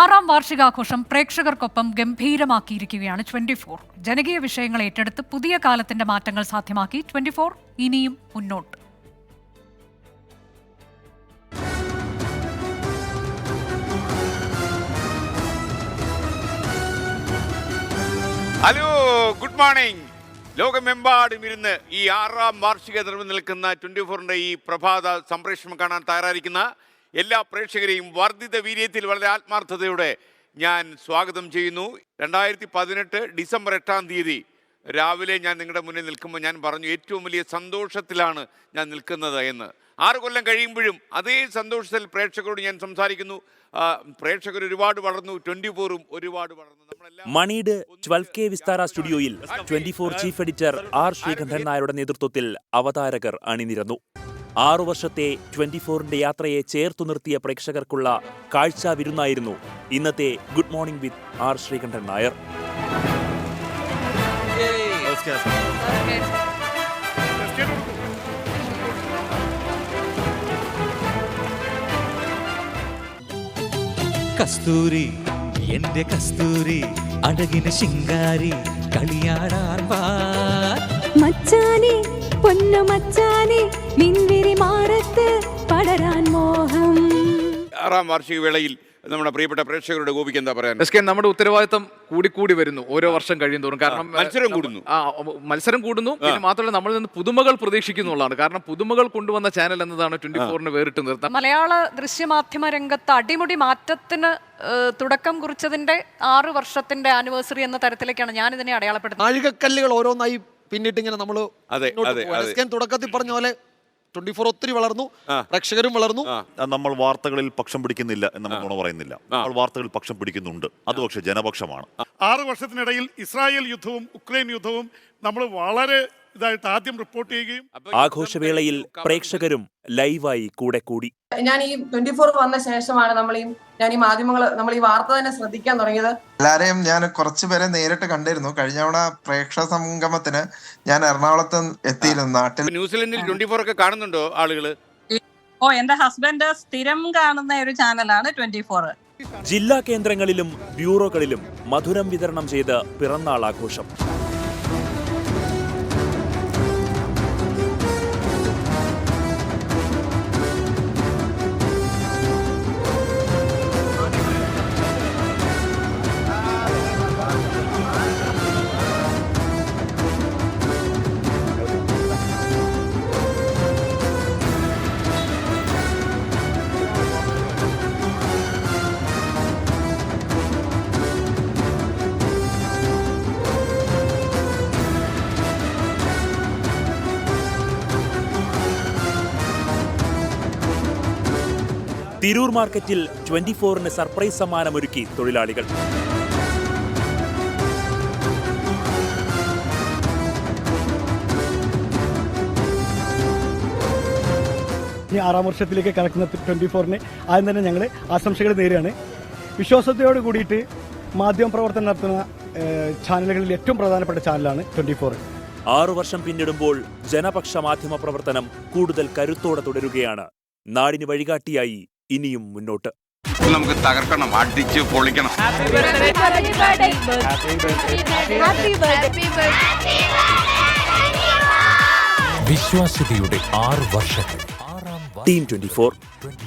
ആറാം വാർഷികാഘോഷം പ്രേക്ഷകർക്കൊപ്പം ഗംഭീരമാക്കിയിരിക്കുകയാണ് twenty four. ജനകീയ വിഷയങ്ങൾ ഏറ്റെടുത്ത് പുതിയ കാലത്തിന്റെ മാറ്റങ്ങൾ സാധ്യമാക്കി ട്വന്റി ഫോർ ഇനിയും മുന്നോട്ട്. ഹലോ ഗുഡ് മോർണിംഗ് ലോകമെമ്പാടും ഇരുന്ന് ഈ ആറാം വാർഷിക നിറവ് നിൽക്കുന്ന ട്വന്റി ഫോറിന്റെ ഈ പ്രഭാത സംപ്രേഷണം കാണാൻ തയ്യാറായിരിക്കുന്ന എല്ലാ പ്രേക്ഷകരെയും വർദ്ധിത വീര്യത്തിൽ വളരെ ആത്മാർത്ഥതയോടെ ഞാൻ സ്വാഗതം ചെയ്യുന്നു. രണ്ടായിരത്തി പതിനെട്ട് ഡിസംബർ എട്ടാം തീയതി രാവിലെ ഞാൻ നിങ്ങളുടെ മുന്നിൽ നിൽക്കുമ്പോൾ ഞാൻ പറഞ്ഞു ഏറ്റവും വലിയ സന്തോഷത്തിലാണ് ഞാൻ നിൽക്കുന്നത് എന്ന്. ആറ് കൊല്ലം കഴിയുമ്പോഴും അതേ സന്തോഷത്തിൽ പ്രേക്ഷകരോട് ഞാൻ സംസാരിക്കുന്നു. പ്രേക്ഷകർ ഒരുപാട് വളർന്നു ട്വന്റി ഫോറും ഒരുപാട് വളർന്നു. മണിയുടെ ട്വൽവ് കെ വിസ്താര സ്റ്റുഡിയോയിൽ twenty four chief editor R Sreekandan നായരുടെ നേതൃത്വത്തിൽ അവതാരകർ അണിനിരന്നു. ആറു വർഷത്തെ ട്വന്റി ഫോറിന്റെ യാത്രയെ ചേർത്തു നിർത്തിയ പ്രേക്ഷകർക്കുള്ള കാഴ്ച വിരുന്നായിരുന്നു ഇന്നത്തെ good morning with R Sreekandan Nair. കസ്തൂരി എന്റെ കസ്തൂരി അഴകിന് ശിങ്കാരി കളിയാടാൻ വാ മച്ചാനെ പൊന്നു മച്ചാനെ മിൻവിരി മാറത്ത് പടരാൻ മോഹം. ആറാം വാർഷിക വേളയിൽ നമ്മുടെ പ്രിയപ്പെട്ട പ്രേക്ഷകരുടെ ഗോപിക്ക് എന്താ പറയാൻ? എസ് കെ നമ്മുടെ ഉത്തരവാദിത്തം കൂടി കൂടി വരുന്നു ഓരോ വർഷം കഴിയുന്തോറും കാരണം മത്സരം കൂടുന്നു. ആ മത്സരം കൂടുന്നു. പിന്നെ മാത്രമല്ല നമ്മളിൽ നിന്ന് പുതുമകൾ പ്രതീക്ഷിക്കുന്നുള്ളതാണ്. കാരണം പുതുമകൾ കൊണ്ടുവന്ന ചാനൽ എന്നതാണ് ട്വന്റി ഫോറിന് വേറിട്ട് നിർത്താൻ. മലയാള ദൃശ്യമാധ്യമ രംഗത്ത് അടിമുടി മാറ്റത്തിന് തുടക്കം കുറിച്ചതിന്റെ ആറ് വർഷത്തിന്റെ ആനിവേഴ്സറി എന്ന തരത്തിലേക്കാണ് ഞാൻ ഇതിനെ അടയാളപ്പെടുത്തുന്നത്. അഴുകക്കല്ലുകൾ ഓരോന്നായി പിന്നിട്ട് ഇങ്ങനെ നമ്മൾ അതെ. തുടക്കത്തിൽ പറഞ്ഞ പോലെ ട്വന്റി ഫോർ ഒത്തിരി വളർന്നു പ്രേക്ഷകരും വളർന്നു. നമ്മൾ വാർത്തകളിൽ പക്ഷം പിടിക്കുന്നില്ല എന്ന് നമ്മൾ പറയുന്നില്ല. നമ്മൾ വാർത്തകളിൽ പക്ഷം പിടിക്കുന്നുണ്ട്. അത് പക്ഷെ ജനപക്ഷമാണ്. ആറ് വർഷത്തിനിടയിൽ ഇസ്രായേൽ യുദ്ധവും ഉക്രൈൻ യുദ്ധവും നമ്മൾ വളരെ ഇതായിട്ട് ആദ്യം റിപ്പോർട്ട് ചെയ്യുകയും ആഘോഷവേളയിൽ പ്രേക്ഷകരും ലൈവായി കൂടെ കൂടി. ഞാൻ ഈ ട്വന്റി ഫോർ വന്ന ശേഷമാണ് നമ്മൾ ഈ ഞാൻ ഈ മാധ്യമങ്ങൾ നമ്മൾ ഈ വാർത്ത തന്നെ ശ്രദ്ധിക്കാൻ തുടങ്ങിയത്. എല്ലാരെയും ഞാൻ കുറച്ചു പേരെ നേരിട്ട് കണ്ടിരുന്നു. കഴിഞ്ഞ തവണ പ്രേക്ഷക സംഗമത്തിന് ഞാൻ എറണാകുളത്ത് എത്തിയിരുന്നു. നാട്ടിൽ ന്യൂസിലൻഡിൽ ട്വന്റി ഫോർ ഒക്കെ കാണുന്നുണ്ടോ ആളുകൾ ഓ എന്റെ ഹസ്ബൻഡ് സ്ഥിരം കാണുന്ന ഒരു ചാനലാണ് ട്വന്റി ഫോർ ജില്ലാ കേന്ദ്രങ്ങളിലും ബ്യൂറോകളിലും മധുരം വിതരണം ചെയ്ത് പിറന്നാൾ ആഘോഷം തിരൂർ മാർക്കറ്റിൽ ട്വന്റി ഫോറിന് സർപ്രൈസ് സമ്മാനമൊരുക്കി തൊഴിലാളികൾ. ഈ ആറാം വർഷത്തിലേക്ക് കടക്കുന്ന ട്വന്റി ഫോറിന് ആദ്യം തന്നെ ഞങ്ങൾ ആശംസകൾ നേരുകയാണ്. വിശ്വാസത്തോട് കൂടിയിട്ട് മാധ്യമ പ്രവർത്തനം നടത്തുന്ന ചാനലുകളിൽ ഏറ്റവും പ്രധാനപ്പെട്ട ചാനലാണ് ട്വന്റി ഫോർ ആറു വർഷം പിന്നിടുമ്പോൾ ജനപക്ഷ മാധ്യമ പ്രവർത്തനം കൂടുതൽ കരുത്തോടെ തുടരുകയാണ്. നാടിന് വഴികാട്ടിയായി ഇനിയും മുന്നോട്ട്. നമുക്ക് തകർക്കണം അടിച്ച് പൊളിക്കണം. വിശ്വാസ്യതയുടെ ആറ് വർഷങ്ങൾ ആറാം ടീം ട്വന്റി ഫോർ ട്വന്റി